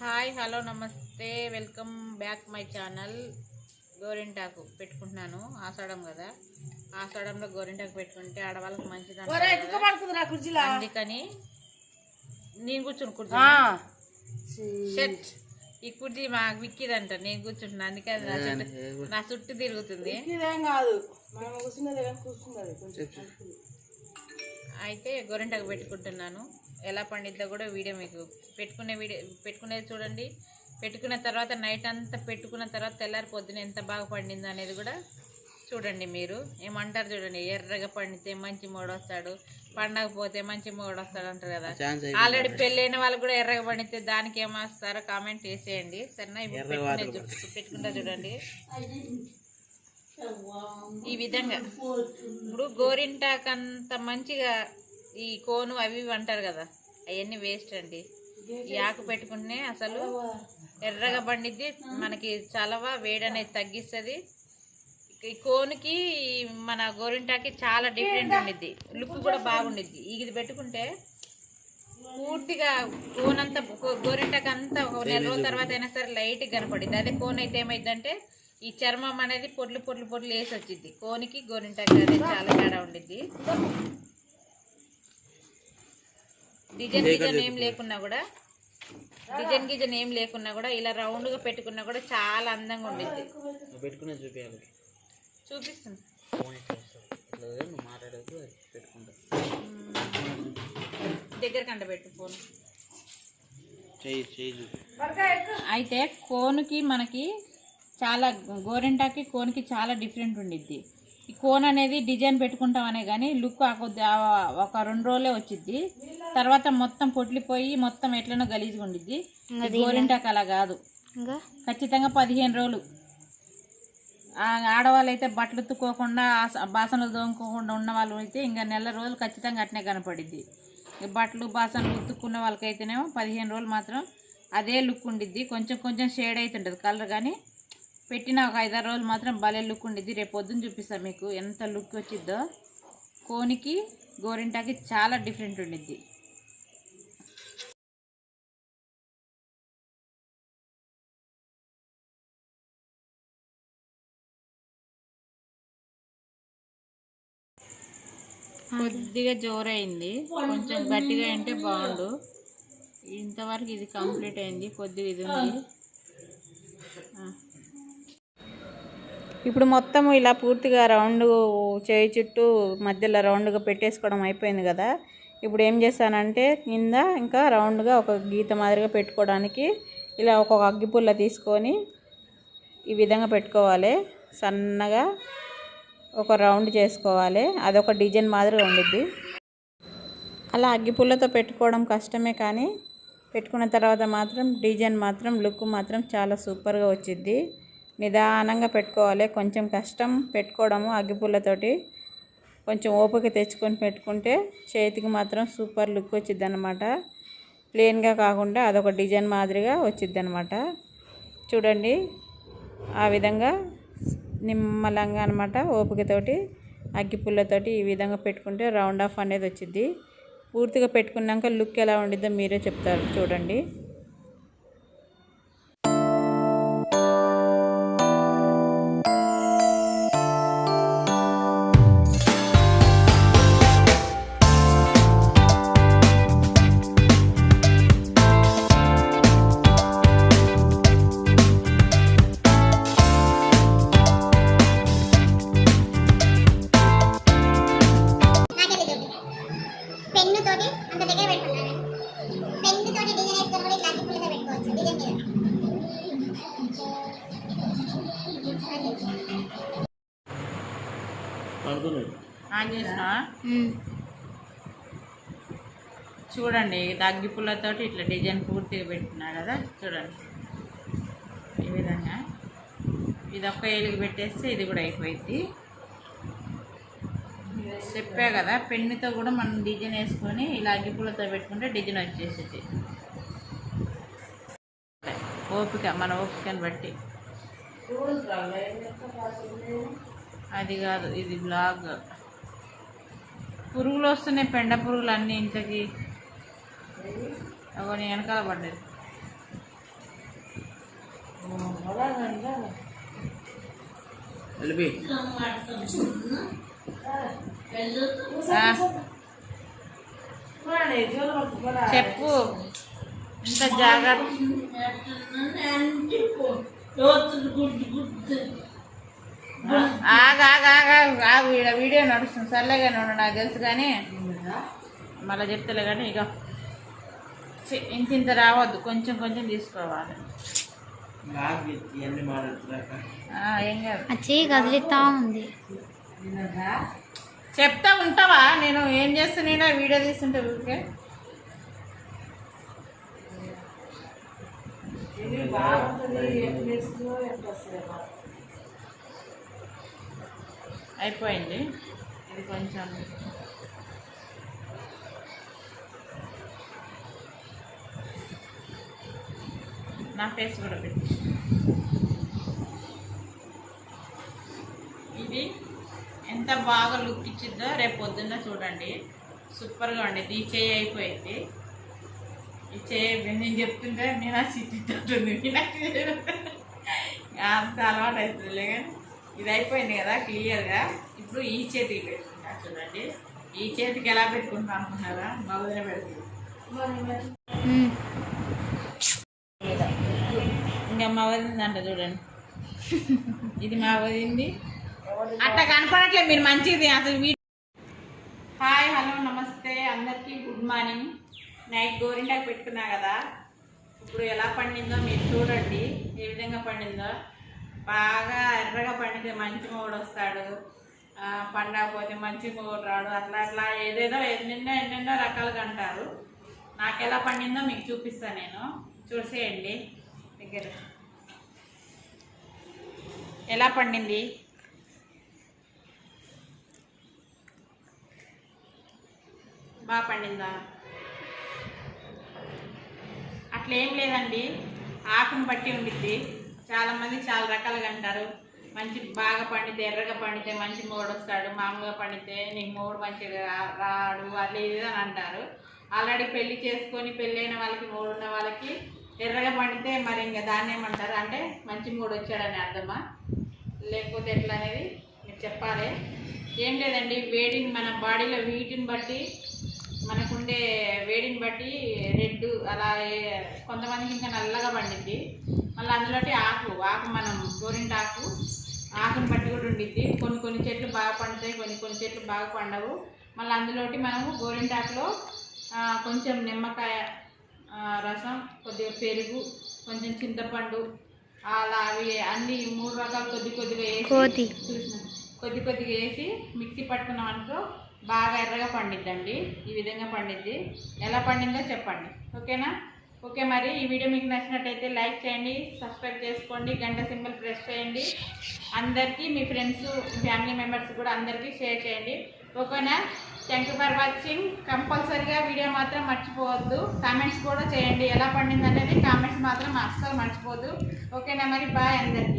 Hi hello namaste. Welcome back my channel. గోరింటాకు పెట్టుకుంటున్నాను. ఆషాఢం కదా. ఆషాఢంలో గోరింటాకు పెట్టుకుంటే ఆడవాళ్ళకి మంచిది అందుకని నేను కూర్చుని ఆ. కూర్చుని షర్ట్ ఈ కుర్చీ మా విక్కిదంట. నేను కూర్చుంటున్నా. అందుకే అది నా చుట్టూ తిరుగుతుంది. అయితే గోరింటాకు పెట్టుకుంటున్నాను. ఎలా పండిద్దో కూడా వీడియో మీకు పెట్టుకునే వీడియో పెట్టుకునేది చూడండి. పెట్టుకున్న తర్వాత నైట్ అంతా పెట్టుకున్న తర్వాత తెల్లారి పొద్దున ఎంత బాగా పండిందో అనేది కూడా చూడండి మీరు. ఏమంటారు చూడండి ఎర్రగా పండితే మంచి మూడు వస్తాడు పండకపోతే మంచి మూడు వస్తాడు అంటారు కదా. ఆల్రెడీ పెళ్ళైన వాళ్ళు కూడా ఎర్రగా పండితే దానికి ఏమేస్తారో కామెంట్ చేసేయండి. సరేనా? ఇప్పుడు పెట్టుకుంటా చూడండి. ఈ విధంగా. ఇప్పుడు గోరింటాకు అంత మంచిగా ఈ కోను అవి ఇవి అంటారు కదా అవన్నీ వేస్ట్ అండి. ఈ ఆకు పెట్టుకుంటే అసలు ఎర్రగా పండిద్ది మనకి చలవ వేడి అనేది తగ్గిస్తుంది. ఈ కోనుకి మన గోరింటాకి చాలా డిఫరెంట్ ఉండిద్ది. లుక్ కూడా బాగుండిద్ది. ఇది పెట్టుకుంటే పూర్తిగా కోన్ అంతా గో- అంతా ఒక నెల రోజుల తర్వాత అయినా సరే లైట్గా కనపడింది అదే కోన్ అయితే ఏమైందంటే ఈ చర్మం అనేది పొట్లు పొట్లు పొట్లు వేసి వచ్చింది కోనికి గోరింటాకి అదే చాలా తేడా ఉండిద్ది. డిజైన్ గిజన్ ఏం లేకున్నా కూడా డిజైన్ గిజన్ ఏం లేకున్నా కూడా ఇలా రౌండ్గా పెట్టుకున్నా కూడా చాలా అందంగా ఉండిద్ది. పెట్టుకునే చూపించాలి చూపిస్తుంది. మాట్లాడేది పెట్టుకుంటా. దగ్గర ఫోన్ అయితే కోనుకి మనకి చాలా గోరింటాకి కోన్కి చాలా డిఫరెంట్ ఉండిద్ది. ఈ కోన్ అనేది డిజైన్ పెట్టుకుంటాం అనే కానీ లుక్ ఆ కొద్ది ఒక రెండు రోజులే వచ్చిద్ది. తర్వాత మొత్తం పొట్లిపోయి మొత్తం ఎట్లనో గలీజ్గా ఉండిద్ది. గోరింటాకు అలా కాదు. ఖచ్చితంగా పదిహేను రోజులు. ఆడవాళ్ళు అయితే బట్టలు ఉత్తుకోకుండా బాసనలు తోముకోకుండా ఉన్న వాళ్ళు అయితే ఇంకా నెల రోజులు ఖచ్చితంగా అట్నే కనపడిద్ది. బట్టలు బాసనలు ఉత్తుకున్న వాళ్ళకైతేనేమో పదిహేను రోజులు మాత్రం అదే లుక్ ఉండిద్ది. కొంచెం కొంచెం షేడ్ అవుతుంటుంది కలర్ కానీ పెట్టిన ఒక ఐదారు రోజులు మాత్రం భలే లుక్ ఉండిద్ది రేపు పొద్దున్న చూపిస్తాను మీకు ఎంత లుక్ వచ్చిద్దో. కోనికి గోరింటాకి చాలా డిఫరెంట్ ఉండిద్ది. కొద్దిగా జోరైంది. కొంచెం గట్టిగా అంటే బాగుండు. ఇంతవరకు ఇది కంప్లీట్ అయింది. కొద్దిగా ఇది ఉంది. ఇప్పుడు మొత్తం ఇలా పూర్తిగా రౌండ్ చేయి చుట్టూ మధ్యలో రౌండ్గా పెట్టేసుకోవడం అయిపోయింది కదా. ఇప్పుడు ఏం చేస్తానంటే కింద ఇంకా రౌండ్గా ఒక గీత మాదిరిగా పెట్టుకోవడానికి ఇలా ఒక్కొక్క అగ్గిపుల్ల తీసుకొని ఈ విధంగా పెట్టుకోవాలి. సన్నగా ఒక రౌండ్ చేసుకోవాలి. అదొక డిజైన్ మాదిరిగా ఉండిద్ది. అలా అగ్గిపుల్లతో పెట్టుకోవడం కష్టమే కానీ పెట్టుకున్న తర్వాత మాత్రం డిజైన్ మాత్రం లుక్ మాత్రం చాలా సూపర్గా వచ్చిద్ది. నిదానంగా పెట్టుకోవాలి. కొంచెం కష్టం పెట్టుకోవడము అగ్గిపుల్లతోటి కొంచెం ఓపిక తెచ్చుకొని పెట్టుకుంటే చేతికి మాత్రం సూపర్ లుక్ వచ్చిద్ది అనమాట ప్లెయిన్గా కాకుండా అదొక డిజైన్ మాదిరిగా వచ్చిద్ది అనమాట చూడండి ఆ విధంగా నిమ్మలంగా అనమాట ఓపికతోటి అగ్గిపుల్లతోటి ఈ విధంగా పెట్టుకుంటే రౌండ్ ఆఫ్ అనేది వచ్చింది పూర్తిగా పెట్టుకున్నాక లుక్ ఎలా ఉండిద్దో మీరే చెప్తారు. చూడండి. ఆన్ చేసిన? చూడండి ఇది అగ్గిపుల్లతోటి ఇట్లా డిజైన్ పూర్తిగా పెట్టుకున్నా కదా చూడండి. ఈ విధంగా. ఇది ఒక్క ఏలుగు పెట్టేస్తే ఇది కూడా అయిపోయింది చెప్పా కదా పెన్నుతో కూడా మనం డిజైన్ వేసుకొని ఇలా అగ్గిపుల్లతో పెట్టుకుంటే డిజైన్ వచ్చేసేది. ఓపిక మన ఓపికని బట్టి. అది కాదు ఇది బ్లాగ్ పురుగులు వస్తున్నాయి పెండ పురుగులు అన్నీ ఇంట్లోకి అగో నీ వెనకాల పడ్డది. చెప్పు. ఇంత జాగ్రత్త. ఆగు ఆగు ఈడ వీడియో నడుస్తుంది. సర్లేగా ఉండు నాకు తెలుసు కానీ. మళ్ళీ చెప్తలే కానీ ఇక చి, ఇంత ఇంత రావద్దు. కొంచెం కొంచెం తీసుకోవాలి. కదిలిస్తా ఉంది. చెప్తా ఉంటావా? నేను ఏం చేస్తున్నా వీడియో తీస్తుంటే ఊరికే. బాగుంటుంది. అయిపోయింది. ఇది కొంచెం నా ఫేస్ కూడా పెట్టి. ఇది ఎంత బాగా లుక్ ఇచ్చిద్దో రేపు పొద్దున్న చూడండి. సూపర్గా ఉండేది ఈ చేయి అయిపోయింది. ఈ చేయి నేను చెప్తుంటే నేను మీనా అంత అలవాటు అవుతుందిలే కానీ. ఇది అయిపోయింది కదా క్లియర్గా ఇప్పుడు ఈ చేతికి పెట్టుకుంటా చూడండి. ఈ చేతికి ఎలా పెట్టుకుంటా అనుకున్నారా? మగదనే పెడుతుంది. ఇంకా మా వదిందంట చూడండి. ఇది మా వదింది. అట్లా కనపడట్లేదు మీరు మంచిది అసలు వీ హాయ్ హలో నమస్తే. అందరికీ గుడ్ మార్నింగ్ నైట్ గోరింటాకు పెట్టుకున్నా కదా. ఇప్పుడు ఎలా పండిందో మీరు చూడండి. ఏ విధంగా పండిందో. బాగా ఎర్రగా పండితే మంచి మూడు వస్తాడు. పండకపోతే మంచి మూడు రాడు. అట్లా అట్లా ఏదేదో ఎన్నెన్నో ఎన్నెన్నో రకాలుగా అంటారు. నాకు ఎలా పండిందో మీకు చూపిస్తాను నేను. చూసేయండి దగ్గర. ఎలా పండింది? బాగా పండిందా? అట్లా ఏం లేదండి. ఆకును బట్టి ఉండిద్ది. చాలా మంది చాలా రకాలుగా అంటారు. మంచి బాగా పండితే ఎర్రగా పండితే మంచి మూడు వస్తాడు మామూలుగా పండితే నీకు మూడు మంచిగా రాడు అది ఇది అని అంటారు. ఆల్రెడీ పెళ్ళి చేసుకొని పెళ్ళైన వాళ్ళకి మూడు ఉన్న వాళ్ళకి ఎర్రగా పండితే మరి ఇంకా దాన్ని ఏమంటారు? అంటే మంచి మూడు వచ్చాడని అర్థమా? లేకపోతే ఎట్లా అనేది మీరు చెప్పాలి. ఏం లేదండి వేడిని మన బాడీలో వీటిని బట్టి మనకుండే వేడిని బట్టి రెడ్ అలా కొంతమందికి ఇంకా నల్లగా పండింది మళ్ళీ అందులోటి ఆకు ఆకు మనం గోరింట ఆకు ఆకుని బట్టి కూడా ఉండిద్ది. కొన్ని కొన్ని చెట్లు బాగా పండుతాయి కొన్ని కొన్ని చెట్లు బాగా పండవు. మళ్ళీ అందులోటి మనము గోరింటాకులో కొంచెం నిమ్మకాయ రసం కొద్దిగా పెరుగు కొంచెం చింతపండు అలా అవి అన్ని మూడు రకాలు కొద్ది కొద్దిగా. వేసి చూసిన కొద్ది కొద్దిగా వేసి మిక్సీ పట్టుకున్నాం అనుకో బాగా ఎర్రగా పండిద్దండి. ఈ విధంగా పండిద్ది. ఎలా పండిందో చెప్పండి. ఓకేనా? ఓకే మరి ఈ వీడియో మీకు నచ్చినట్టయితే లైక్ చేయండి సబ్స్క్రైబ్ చేసుకోండి గంట సింబల్ ప్రెస్ చేయండి. అందరికీ మీ ఫ్రెండ్స్ ఫ్యామిలీ మెంబర్స్ కూడా అందరికీ షేర్ చేయండి. ఓకేనా? థ్యాంక్ యూ ఫర్ వాచింగ్ కంపల్సరీగా వీడియో మాత్రం మర్చిపోవద్దు. కామెంట్స్ కూడా చేయండి. ఎలా పండింది అనేది కామెంట్స్ మాత్రం అస్సలు మర్చిపోవద్దు. ఓకేనా మరి? బాయ్ అందరికీ.